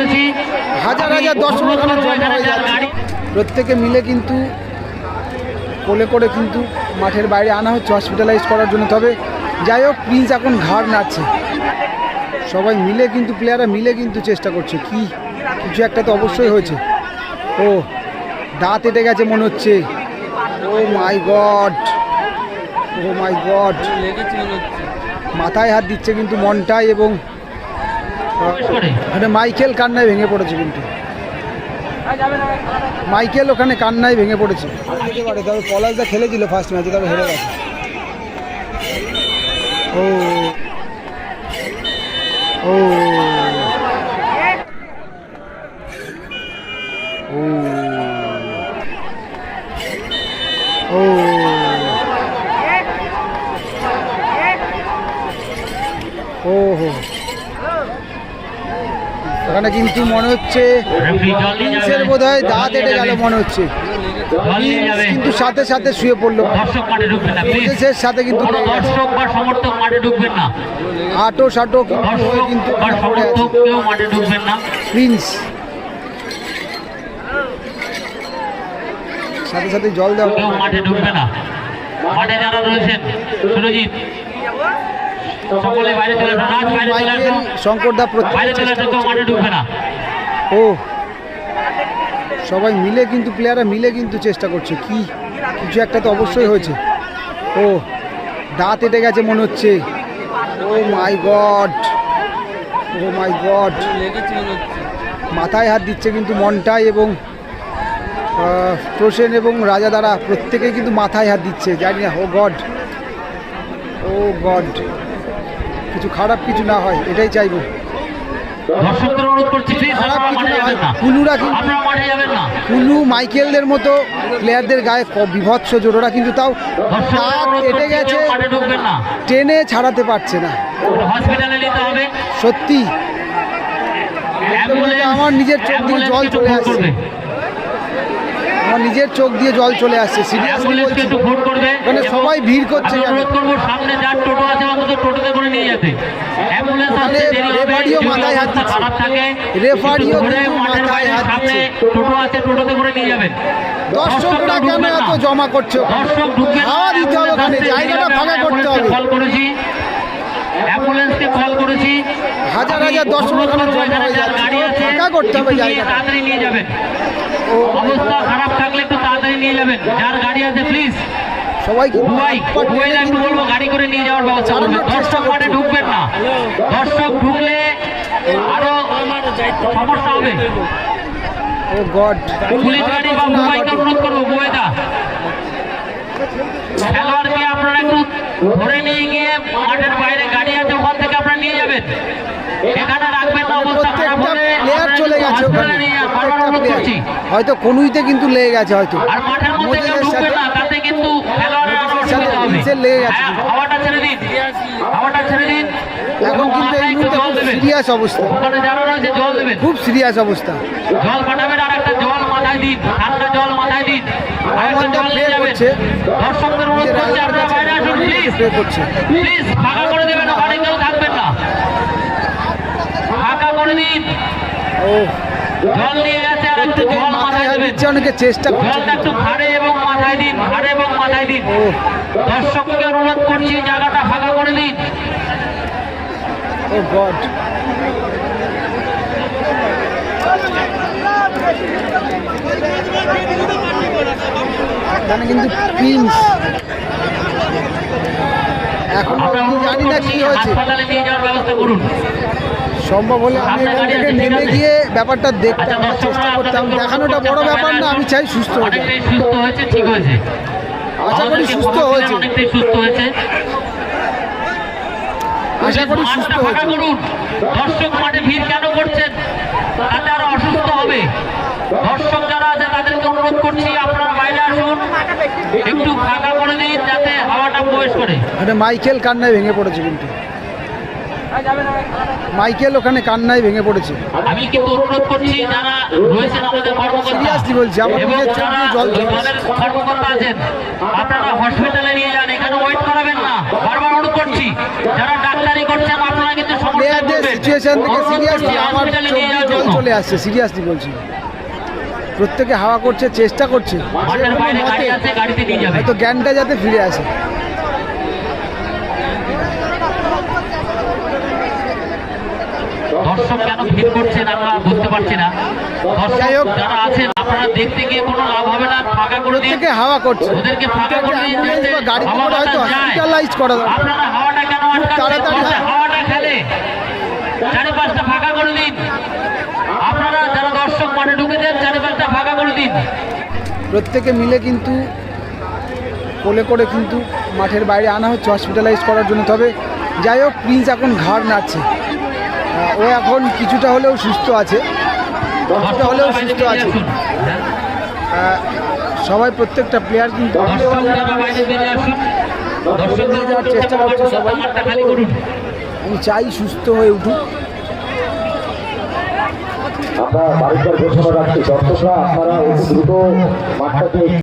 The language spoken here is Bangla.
করেছি। হাজার হাজার দর্শক প্রত্যেকে মিলে কিন্তু কোলে করে কিন্তু মাঠের বাইরে আনা হচ্ছে হসপিটালাইজ করার জন্য। তবে যাই হোক প্রিন্স এখন ঘাড় নাড়ছে। সবাই মিলে কিন্তু প্লেয়াররা মিলে কিন্তু চেষ্টা করছে। কি কিছু একটা তো অবশ্যই হয়েছে। ও দাঁত এটে গেছে মনে হচ্ছে। Oh my god oh my god. মাথায় হাত দিচ্ছে কিন্তু মনটাই এবং ওখানে মাইকেল কান্নায় ভেঙে পড়েছে কিন্তু। মাইকেল ওখানে কান্নায় ভেঙে পড়েছে। পারে তবে পলাশদা খেলেছিল ফার্স্ট ম্যাচে তবে হেরে গেছে ও। ও। ও। ও ও। হো ওখানে কিন্তু মনে হচ্ছে প্রিন্সের বোধ হয় দাঁত এটে গেল মনে হচ্ছে। কিন্তু সাথে সাথে শুয়ে পড়ল। প্রিন্সের সাথে কিন্তু আটো সাটো কিন্তু প্রিন্স। সাথে সাথে জল দেওয়া মাঠে ঢুকবে না। মাঠে যারা রয়েছেন সুরজিৎ। সকলে বাইরে চলে আসুন। রাজ বাইরে চলে আসুন। শঙ্করদা বাইরে চলে চেষ্টা আসুন কেউ মাঠে করছে ঢুকবে না। ও সবাই মিলে কিন্তু প্লেয়াররা মিলে কিন্তু চেষ্টা করছে। কি কিছু একটা তো অবশ্যই হয়েছে। ও দাঁত এটে গেছে মনে হচ্ছে। Oh my god oh my god. মাথায় হাত দিচ্ছে কিন্তু মনটাই এবং প্রসেন এবং রাজা দ্বারা প্রত্যেকে কিন্তু মাথায় হাত দিচ্ছে। জানি না ও গড ও গড। কিছু খারাপ কিছু না হয় এটাই চাইব। দর্শকদের অনুরোধ করছি খারাপ কিছু না হয় কুলুরা কিন্তু কুলু মাইকেলদের মতো প্লেয়ারদের গায়ে বিভৎস জোররা কিন্তু তাও গেছে না। টেনে ছাড়াতে পারছে না। সত্যি। আমার নিজের চোখ দিয়ে জল চলে আসছে। আমার নিজের চোখ দিয়ে জল চলে আসছে এবং সবাই ভিড় করছে সামনে যার টোটো আছে অন্তত টোটোতে করে নিয়ে যেতে রেফারিও যদি মাথায় হাত দিচ্ছে। রেফারিও মাথায় হাত দিচ্ছে। টোটো আছে টোটোতে করে নিয়ে যাবেন দর্শকরা কেন এত জমা করছে ওখানে? দর্শক হাওয়া দিতে হবে ওখানে জায়গাটা ফাঁকা করতে হবে অ্যাম্বুলেন্সকে কল করেছি অ্যাম্বুলেন্সকে কল করেছি হাজার হাজার দর্শক ওখানে জমা হয়ে যাচ্ছে। ফাঁকা করতে হবে একটু জায়গাটা। তাড়াতাড়ি নিয়ে যাবেন ও অবস্থা খারাপ থাকলে একটু তাড়াতাড়ি নিয়ে যাবেন। যার গাড়ি আছে প্লিজ সবাই কিন্তু ভাই হাত পা একটু বলব গাড়ি করে নিয়ে যাওয়ার ব্যবস্থা করবেন। দর্শক মাঠে ঢুকবেন না। দর্শক ঢুকলে আরও সমস্যা হবে। পুলিশ গাড়ি বা বুবাইকে অনুরোধ করব খেলোয়াড়কে আপনারা একটু ধরে নিয়ে গিয়ে মাঠের বাইরে গাড়ি আছে ওখান থেকে আপনারা নিয়ে যাবেন। এখানে রাখবেন হয়তো কোনুইতে কিন্তু লেগে গেছে হয়তো। সাথে। সাথে লেগে গেছে। হ্যাঁ, এখন কিন্তু এই মুহূর্তে খুব সিরিয়াস অবস্থা। খুব সিরিয়াস অবস্থা। জল পাঠাবেন আর একটা জল মাথায় দিন। ঠান্ডা জল মাথায় দিন। আমাদের জল নিয়ে pray যাবেন। করছে। দর্শকদের অনুরোধ করছি আপনারা বাইরে আসুন প্লিজ প্রে করছে। প্লিজ ফাঁকা করে দেবেন ওখানে কেউ থাকবেন না। ফাঁকা করে দিন। অনেকে চেষ্টা একটু ঘাড়ে এবং মাথায় দিন ঘাড়ে এবং মাথায় দিন। দর্শককে অনুরোধ করছি জায়গাটা ফাঁকা করে দিন। Oh god. এখানে কিন্তু প্রিন্স এখন আমি জানি না কি হয়েছে। হাসপাতালে নিয়ে যাওয়ার ব্যবস্থা করুন। সম্ভব হলে আমি এখান থেকে নেমে গিয়ে ব্যাপারটা আচ্ছা দেখতাম বা চেষ্টা করতাম। দেখানোটা বড় ব্যাপার না আমি চাই সুস্থ সুস্থ হয়েছে ঠিক হয়েছে। আশা করি সুস্থ হয়েছে। সুস্থ হয়েছে। আশা করি সুস্থ হয়েছে। দর্শক মাঠে ভিড় কেন করছেন? তাতে আরও অসুস্থ হবে। দর্শক যারা আছে তাদেরকে অনুরোধ করছি আপনারা বাইরে আসুন। একটু ফাঁকা করে দিন যাতে হাওয়াটা প্রবেশ করে। মাইকেল কান্নায় ভেঙে পড়েছে কিন্তু। মাইকেল ওখানে কান্নায় ভেঙে পড়েছে। আমি কিন্তু অনুরোধ করছি যারা রয়েছেন আমাদের কর্মকর্তা Seriously বলছি, আমার এবং নিজের চোখ যারা দিয়ে জল কর্মকর্তা আছেন আপনারা হসপিটালে নিয়ে যান এখানে ওয়েট করাবেন না। বারবার অনুরোধ করছি যারা ডাক্তারি করছেন আপনারা কিন্তু সমস্যা সিচুয়েশন থেকে সিরিয়াসলি আমার জল চলে আসছে সিরিয়াসলি বলছি। প্রত্যেকে হাওয়া করছে চেষ্টা করছে। হয়তো জ্ঞানটা যাতে ফিরে আসে। দর্শক কেন ভিড় করছেন আমরা বুঝতে পারছি না। দর্শক যারা আছেন আপনারা দেখতে গিয়ে কোনো লাভ হবে না ফাঁকা করে দিন। প্রত্যেকে হাওয়া করছে। ওদেরকে ফাঁকা করে দিন গাড়িতে হয়তো হসপিটালাইজ করা আপনারা হাওয়াটা কেন তাড়াতাড়ি। হাওয়াটা খেলে। চারি পাঁচটা ফাঁকা করে দিন। আপনারা যারা দর্শক মাঠে ঢুকেছেন চারি পাঁচটা ফাঁকা করে দিন। প্রত্যেকে মিলে কিন্তু কোলে করে কিন্তু মাঠের বাইরে আনা হচ্ছে হসপিটালাইজ করার জন্য। তবে যাই হোক প্রিন্স এখন ঘাড় নাড়ছে। ও এখন কিছুটা হলেও সুস্থ আছে, কিছুটা হলেও সুস্থ আছে সবাই প্রত্যেকটা প্লেয়ার কিন্তু চেষ্টা করছে সবাই। আমি চাই সুস্থ হয়ে উঠুক আমরা বাড়ির ঘোষণা রাখছি দর্শকরা, আপনারা দ্রুত মাঠটাকে